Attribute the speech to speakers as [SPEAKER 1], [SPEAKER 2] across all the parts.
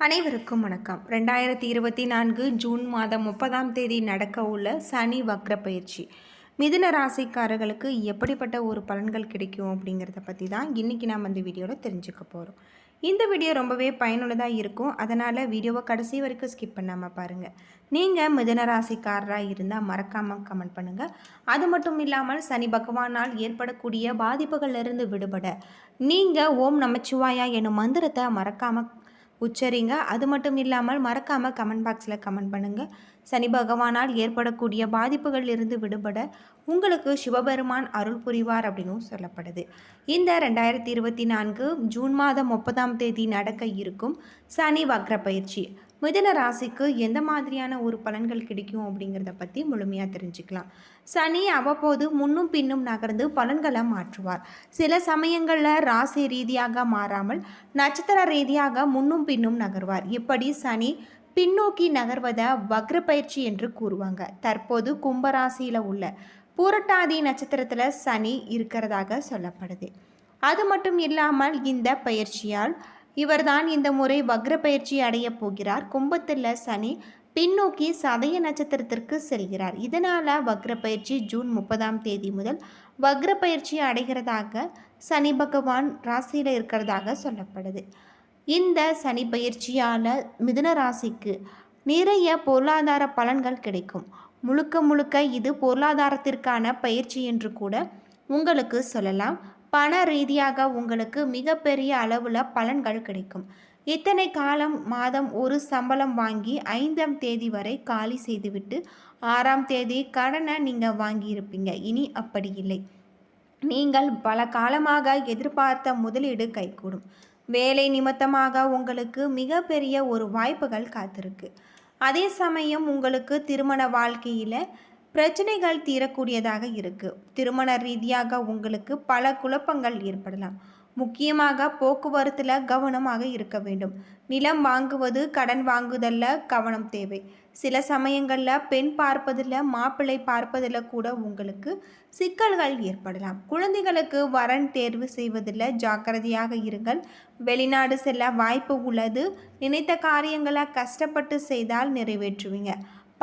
[SPEAKER 1] அனைவருக்கும் வணக்கம். ரெண்டாயிரத்தி இருபத்தி நான்கு ஜூன் மாதம் முப்பதாம் தேதி நடக்க உள்ள சனி வக்ர பயிற்சி. மிதுன ராசிக்காரர்களுக்கு எப்படிப்பட்ட ஒரு பலன்கள் கிடைக்கும் அப்படிங்கிறத பற்றி தான் இன்றைக்கி நாம் அந்த வீடியோவில் தெரிஞ்சுக்க போகிறோம் இந்த வீடியோ ரொம்பவே பயனுள்ளதாக இருக்கும். அதனால் வீடியோவை கடைசி வரைக்கும் ஸ்கிப் பண்ணாமல் பாருங்கள் நீங்கள் மிதுன ராசிக்காரராக இருந்தால் மறக்காமல் கமெண்ட் பண்ணுங்கள் அது மட்டும் இல்லாமல் சனி பகவானால் ஏற்படக்கூடிய பாதிப்புகளிலிருந்து விடுபட நீங்கள் ஓம் நமச்சிவாயா எனும் மந்திரத்தை மறக்காமல் உச்சரிங்க. அது மட்டும் இல்லாமல் மறக்காமல் கமெண்ட் பாக்ஸில் கமெண்ட் பண்ணுங்கள் சனி பகவானால் ஏற்படக்கூடிய பாதிப்புகள் இருந்து விடுபட உங்களுக்கு சிவபெருமான் அருள் புரிவார் அப்படின்னும் சொல்லப்படுது. இந்த ரெண்டாயிரத்தி இருபத்தி நான்கு ஜூன் மாதம் முப்பதாம் தேதி நடக்க இருக்கும் சனி வக்ர பயிற்சி. மிதன ராசிக்கு எந்த மாதிரியான ஒரு பலன்கள் கிடைக்கும் அப்படிங்கிறத பற்றி முழுமையாக தெரிஞ்சுக்கலாம். சனி அவ்வப்போது முன்னும் பின்னும் நகர்ந்து பலன்களை மாற்றுவார். சில சமயங்களில் ராசி ரீதியாக மாறாமல் நட்சத்திர ரீதியாக முன்னும் பின்னும் நகர்வார். இப்படி சனி பின்னோக்கி நகர்வதை வக்ர பயிற்சி என்று கூறுவாங்க. தற்போது கும்பராசியில் உள்ள பூரட்டாதி நட்சத்திரத்தில் சனி இருக்கிறதாக சொல்லப்படுது. அது மட்டும் இல்லாமல் இந்த பயிற்சியால் இவர்தான் இந்த முறை வக்ர பயிற்சி அடைய போகிறார். கும்பத்தில் சனி பின்னோக்கி சதய நட்சத்திரத்திற்கு செல்கிறார். இதனால் வக்ர பயிற்சி ஜூன் முப்பதாம் தேதி முதல் வக்ர பயிற்சி அடைகிறதாக சனி பகவான் ராசியில் இருக்கிறதாக சொல்லப்படுது. இந்த சனி பயிற்சியால் மிதுன ராசிக்கு நிறைய பொருளாதார பலன்கள் கிடைக்கும். முழுக்க முழுக்க இது பொருளாதாரத்திற்கான பயிற்சி என்று கூட உங்களுக்கு சொல்லலாம். பண ரீதியாக உங்களுக்கு மிகப்பெரிய அளவில் பலன்கள் கிடைக்கும். இத்தனை காலம் மாதம் ஒரு சம்பளம் வாங்கி ஐந்தாம் தேதி வரை காலி செய்துவிட்டு ஆறாம் தேதி கடனை நீங்கள் வாங்கியிருப்பீங்க. இனி அப்படி இல்லை. நீங்கள் பல காலமாக எதிர்பார்த்த முதலீடு கைகூடும். வேலை நிமித்தமாக உங்களுக்கு மிகப்பெரிய ஒரு வாய்ப்புகள் காத்திருக்கு. அதே சமயம் உங்களுக்கு திருமண வாழ்க்கையில் பிரச்சனைகள் தீரக்கூடியதாக இருக்குது திருமண ரீதியாக உங்களுக்கு பல குழப்பங்கள் ஏற்படலாம். முக்கியமாக போக்குவரத்தில் கவனமாக இருக்க வேண்டும். நிலம் வாங்குவது கடன் வாங்குதலில் கவனம் தேவை. சில சமயங்களில் பெண் பார்ப்பதில் மாப்பிள்ளை பார்ப்பதில் கூட உங்களுக்கு சிக்கல்கள் ஏற்படலாம். குழந்தைகளுக்கு வரன் தேர்வு செய்வதில் ஜாக்கிரதையாக இருங்கள். வெளிநாடு செல்ல வாய்ப்பு உள்ளது. நினைத்த காரியங்களை கஷ்டப்பட்டு செய்தால் நிறைவேற்றுவீங்க.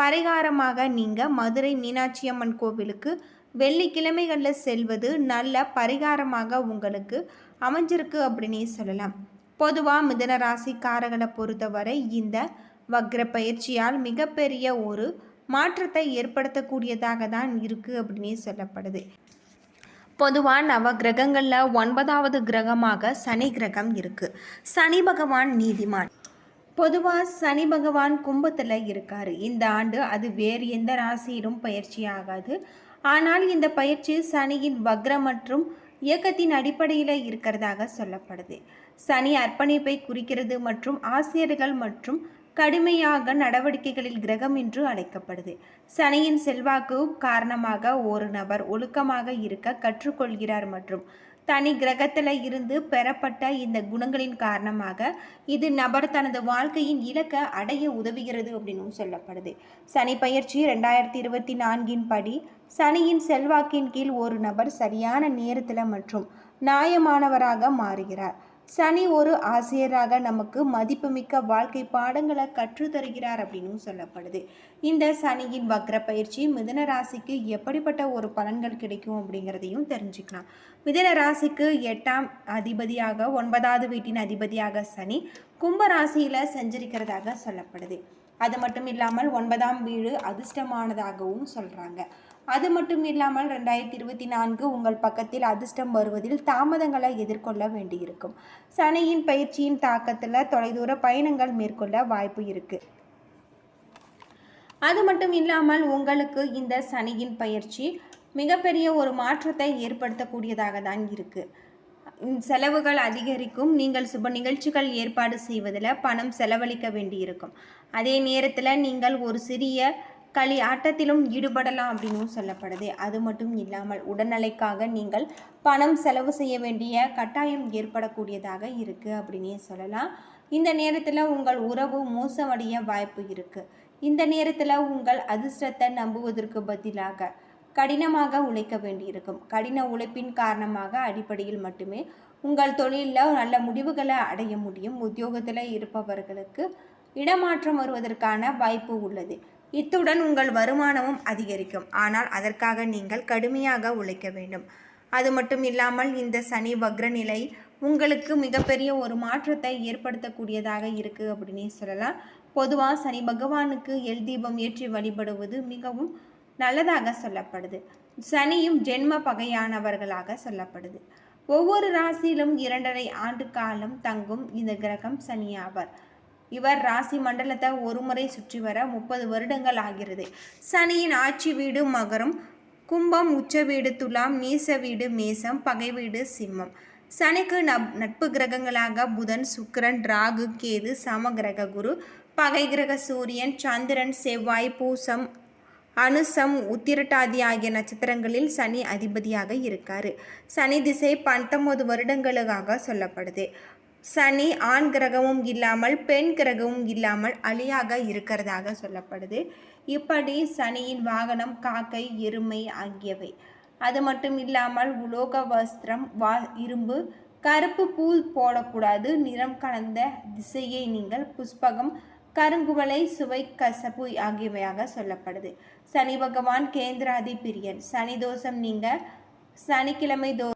[SPEAKER 1] பரிகாரமாக நீங்கள் மதுரை மீனாட்சி அம்மன் கோவிலுக்கு வெள்ளிக்கிழமைகளில் செல்வது நல்ல பரிகாரமாக உங்களுக்கு அமைஞ்சிருக்கு அப்படின்னே சொல்லலாம். பொதுவாக மிதன ராசிக்காரர்களை பொறுத்தவரை இந்த வக்ர பயிற்சியால் மிகப்பெரிய ஒரு மாற்றத்தை ஏற்படுத்தக்கூடியதாக தான் இருக்குது அப்படின்னே சொல்லப்படுது. பொதுவாக நவ கிரகங்களில் ஒன்பதாவது கிரகமாக சனி கிரகம் இருக்குது சனி பகவான் நீதிமான். பொதுவாக சனி பகவான் கும்பத்தில் இருக்கார். இந்த ஆண்டு அது வேறு எந்த ராசியிலும் பயிற்சி ஆகாது. ஆனால் இந்த பயிற்சி சனியின் வக்ர மற்றும் இயக்கத்தின் அடிப்படையில் இருக்கிறதாக சொல்லப்படுது. சனி அர்ப்பணிப்பை குறிக்கிறது மற்றும் ஆசிரியர்கள் மற்றும் கடுமையாக நடவடிக்கைகளில் கிரகம் என்று அழைக்கப்படுது. சனியின் செல்வாக்கு காரணமாக ஒரு நபர் ஒழுக்கமாக இருக்க கற்றுக்கொள்கிறார் மற்றும் தனி கிரகத்தில் இருந்து பெறப்பட்ட இந்த குணங்களின் காரணமாக இது நபர் தனது வாழ்க்கையின் இலக்கை அடைய உதவுகிறது அப்படின்னு சொல்லப்படுது. சனி பயிற்சி ரெண்டாயிரத்தி இருபத்தி நான்கின் படி சனியின் செல்வாக்கின் கீழ் ஒரு நபர் சரியான நேரத்தில் மற்றும் நியாயமானவராக மாறுகிறார். சனி ஒரு ஆசிரியராக நமக்கு மதிப்புமிக்க வாழ்க்கை பாடங்களை கற்றுத்தருகிறார் அப்படின்னு சொல்லப்படுது. இந்த சனியின் வக்ர பயிற்சி மிதன ராசிக்கு எப்படிப்பட்ட ஒரு பலன்கள் கிடைக்கும் அப்படிங்கிறதையும் தெரிஞ்சுக்கலாம். மிதன ராசிக்கு எட்டாம் அதிபதியாக ஒன்பதாவது வீட்டின் அதிபதியாக சனி கும்ப ராசியில் செஞ்சிருக்கிறதாக சொல்லப்படுது. அது மட்டும் இல்லாமல் ஒன்பதாம் வீடு அதிர்ஷ்டமானதாகவும் சொல்கிறாங்க அது மட்டும் இல்லாமல் ரெண்டாயிரத்தி இருபத்தி நான்கு உங்கள் பக்கத்தில் அதிர்ஷ்டம் வருவதில் தாமதங்களை எதிர்கொள்ள வேண்டியிருக்கும். சனியின் பயிற்சியின் தாக்கத்தில் தொலைதூர பயணங்கள் மேற்கொள்ள வாய்ப்பு இருக்குது அது மட்டும் இல்லாமல் உங்களுக்கு இந்த சனியின் பயிற்சி மிகப்பெரிய ஒரு மாற்றத்தை ஏற்படுத்தக்கூடியதாக தான் இருக்குது செலவுகள் அதிகரிக்கும். நீங்கள் சுப நிகழ்ச்சிகள் ஏற்பாடு செய்வதில் பணம் செலவழிக்க வேண்டியிருக்கும். அதே நேரத்தில் நீங்கள் ஒரு சிறிய களி ஆட்டத்திலும் ஈடுபடலாம் அப்படின்னும் சொல்லப்படுது. அது மட்டும் இல்லாமல் உடல்நிலைக்காக நீங்கள் பணம் செலவு செய்ய வேண்டிய கட்டாயம் ஏற்படக்கூடியதாக இருக்குது அப்படின்னே சொல்லலாம். இந்த நேரத்தில் உங்கள் உறவு மோசமடைய வாய்ப்பு இருக்குது இந்த நேரத்தில் உங்கள் அதிர்ஷ்டத்தை நம்புவதற்கு பதிலாக கடினமாக உழைக்க வேண்டியிருக்கும். கடின உழைப்பின் காரணமாக அடிப்படையில் மட்டுமே உங்கள் தொழிலில் நல்ல முடிவுகளை அடைய முடியும். உத்தியோகத்தில் இருப்பவர்களுக்கு இடமாற்றம் வருவதற்கான வாய்ப்பு உள்ளது. இத்துடன் உங்கள் வருமானமும் அதிகரிக்கும். ஆனால் அதற்காக நீங்கள் கடுமையாக உழைக்க வேண்டும். அது மட்டும் இல்லாமல் இந்த சனி வக்ர நிலை உங்களுக்கு மிகப்பெரிய ஒரு மாற்றத்தை ஏற்படுத்தக்கூடியதாக இருக்குது அப்படின்னே சொல்லலாம். பொதுவாக சனி பகவானுக்கு எல் தீபம் ஏற்றி வழிபடுவது மிகவும் நல்லதாக சொல்லப்படுது. சனியும் ஜென்ம பகையானவர்களாக சொல்லப்படுது. ஒவ்வொரு ராசியிலும் இரண்டரை ஆண்டு காலம் தங்கும் இந்த கிரகம் சனியாவார் இவர் ராசி மண்டலத்தை ஒருமுறை சுற்றி வர முப்பது வருடங்கள் ஆகிறது. சனியின் ஆட்சி வீடு மகரம் கும்பம் உச்ச வீடு துலாம் நீச வீடு மேசம் பகை வீடு சிம்மம். சனிக்கு நப் நட்பு கிரகங்களாக புதன் சுக்கிரன் ராகு கேது சம கிரக குரு பகை கிரக சூரியன் சந்திரன் செவ்வாய் பூசம் அனுசம் உத்திரட்டாதி ஆகிய நட்சத்திரங்களில் சனி அதிபதியாக இருக்காரு. சனி திசை பத்தொன்பது வருடங்களுக்காக சொல்லப்படுது. சனி ஆண் கிரகமும் இல்லாமல் பெண் கிரகமும் இல்லாமல் அலியாக இருக்கிறதாக சொல்லப்படுது. இப்படி சனியின் வாகனம் காக்கை எருமை ஆகியவை. அது மட்டும் இல்லாமல் உலோக வஸ்திரம் வா இரும்பு கருப்பு பூ போடக்கூடாது. நிறம் கலந்த திசையை நீங்கள் புஷ்பகம் கருங்குவலை சுவை கசப்பு ஆகியவையாக சொல்லப்படுது. சனி பகவான் கேந்திராதி பிரியன் சனி தோஷம் நீங்க. சனிக்கிழமை தோ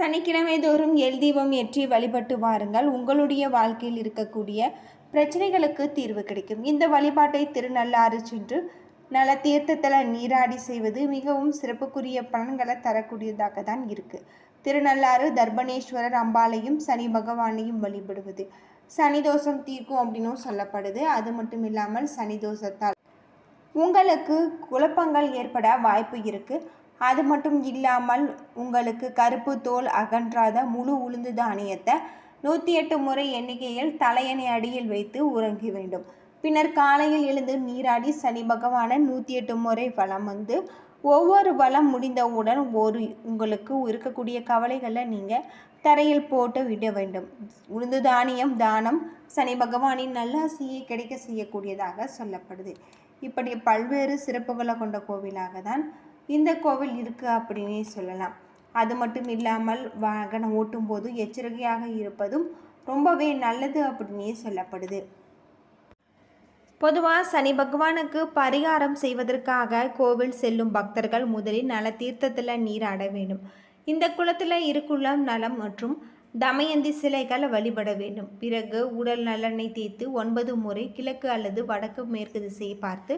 [SPEAKER 1] சனிக்கிழமை தோறும் எல் தீபம் ஏற்றி வழிபட்டு வாருங்கள். உங்களுடைய வாழ்க்கையில் இருக்கக்கூடிய பிரச்சனைகளுக்கு தீர்வு கிடைக்கும். இந்த வழிபாட்டை திருநள்ளாறு சென்று நல தீர்த்தத்தில் நீராடி செய்வது மிகவும் சிறப்புக்குரிய பலன்களை தரக்கூடியதாக தான் இருக்குது திருநள்ளாறு தர்பணேஸ்வரர் அம்பாளையும் சனி பகவானையும் வழிபடுவது சனி தோஷம் தீர்க்கும் அப்படின்னும் சொல்லப்படுது. அது மட்டும் இல்லாமல் சனி தோஷத்தால் உங்களுக்கு குழப்பங்கள் ஏற்பட வாய்ப்பு இருக்குது அது மட்டும் இல்லாமல் உங்களுக்கு கருப்பு தோல் அகன்றாத முழு உளுந்து தானியத்தை நூற்றி எட்டு முறை எண்ணிக்கையில் தலையணை அடியில் வைத்து உறங்கி வேண்டும். பின்னர் காலையில் எழுந்து நீராடி சனி பகவானை நூற்றி எட்டு முறை வலம் வந்து ஒவ்வொரு வளம் முடிந்தவுடன் ஒரு உங்களுக்கு இருக்கக்கூடிய கவலைகளை நீங்கள் தரையில் போட்டு விட வேண்டும். உளுந்து தானியம் தானம் சனி பகவானின் நல்லாசியை கிடைக்க செய்யக்கூடியதாக சொல்லப்படுது. இப்படி பல்வேறு சிறப்புகளை கொண்ட கோவிலாக தான் இந்த கோவில் இருக்குது அப்படின்னே சொல்லலாம். அது மட்டும் இல்லாமல் வாகனம் ஓட்டும்போது எச்சரிக்கையாக இருப்பதும் ரொம்பவே நல்லது அப்படின்னே சொல்லப்படுது. பொதுவாக சனி பகவானுக்கு பரிகாரம் செய்வதற்காக கோவில் செல்லும் பக்தர்கள் முதலில் நல தீர்த்தத்தில் நீராட வேண்டும். இந்த குளத்தில் இருக்குளம் நலம் மற்றும் தமயந்தி சிலைகள் வழிபட வேண்டும். பிறகு உடல் நல்லெண்ணெய் தேய்த்து ஒன்பது முறை கிழக்கு அல்லது வடக்கு மேற்கு திசையை பார்த்து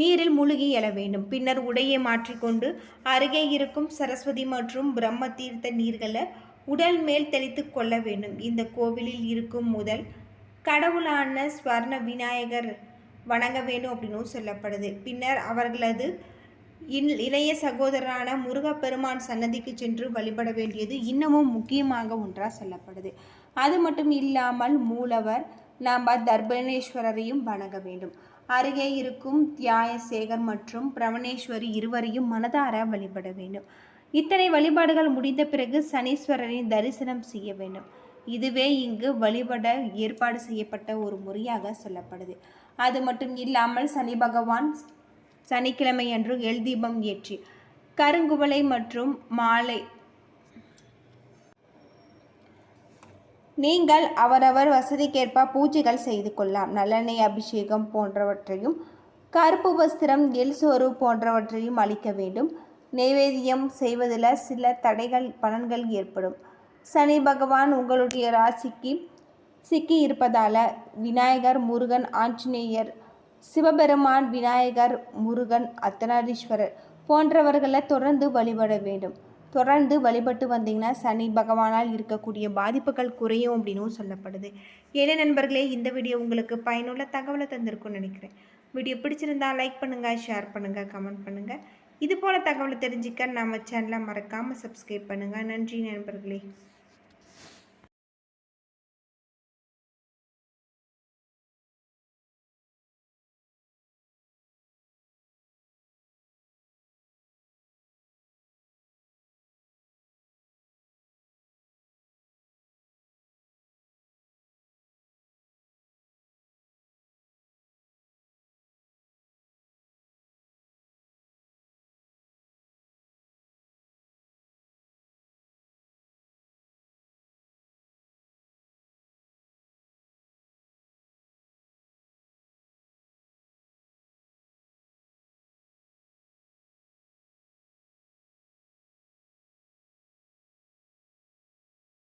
[SPEAKER 1] நீரில் முழுகி எழ வேண்டும். பின்னர் உடையை மாற்றிக்கொண்டு அருகே இருக்கும் சரஸ்வதி மற்றும் பிரம்ம தீர்த்த நீர்களை உடல் மேல் தெளித்து கொள்ள வேண்டும். இந்த கோவிலில் இருக்கும் முதல் கடவுளான ஸ்வர்ண விநாயகர் வணங்க வேண்டும் அப்படின்னு சொல்லப்படுது. பின்னர் அவர்களது இன் இளைய சகோதரரான முருகப்பெருமான் சன்னதிக்கு சென்று வழிபட வேண்டியது இன்னமும் முக்கியமாக ஒன்றாக சொல்லப்படுது. அது மட்டும் இல்லாமல் மூலவர் நாம் தர்பணேஸ்வரரையும் வணங்க வேண்டும். அருகே இருக்கும் தியாயசேகர் மற்றும் பிரவணேஸ்வரி இருவரையும் மனதார வழிபட வேண்டும். இத்தனை வழிபாடுகள் முடிந்த பிறகு சனீஸ்வரரின் தரிசனம் செய்ய வேண்டும். இதுவே இங்கு வழிபட ஏற்பாடு செய்யப்பட்ட ஒரு முறையாக சொல்லப்படுது. அது மட்டும் இல்லாமல் சனி பகவான் சனிக்கிழமை அன்று எல் தீபம் ஏற்றி கருங்குவளை மற்றும் மாலை நீங்கள் அவரவர் வசதிக்கேற்ப பூஜைகள் செய்து கொள்ளலாம். நல்லெண்ணெய் அபிஷேகம் போன்றவற்றையும் கருப்பு வஸ்திரம் எல் சோறு போன்றவற்றையும் அளிக்க வேண்டும். நைவேத்தியம் செய்வதில் சில தடைகள் பலன்கள் ஏற்படும். சனி பகவான் உங்களுடைய ராசிக்கு சிக்கி இருப்பதால் விநாயகர் முருகன் ஆஞ்சநேயர் சிவபெருமான் விநாயகர் முருகன் அர்த்தநாரீஸ்வரர் போன்றவர்களை தொடர்ந்து வழிபட வேண்டும். தொடர்ந்து வழிபட்டு வந்தீங்கன்னா சனி பகவானால் இருக்கக்கூடிய பாதிப்புகள் குறையும் அப்படின்னும் சொல்லப்படுது. ஏழை நண்பர்களே இந்த வீடியோ உங்களுக்கு பயனுள்ள தகவலை தந்திருக்கும்னு நினைக்கிறேன். வீடியோ பிடிச்சிருந்தா லைக் பண்ணுங்கள் ஷேர் பண்ணுங்கள் கமெண்ட் பண்ணுங்கள் இது போல் தகவலை தெரிஞ்சுக்க நம்ம சேனலை மறக்காமல் சப்ஸ்கிரைப் பண்ணுங்கள் நன்றி நண்பர்களே.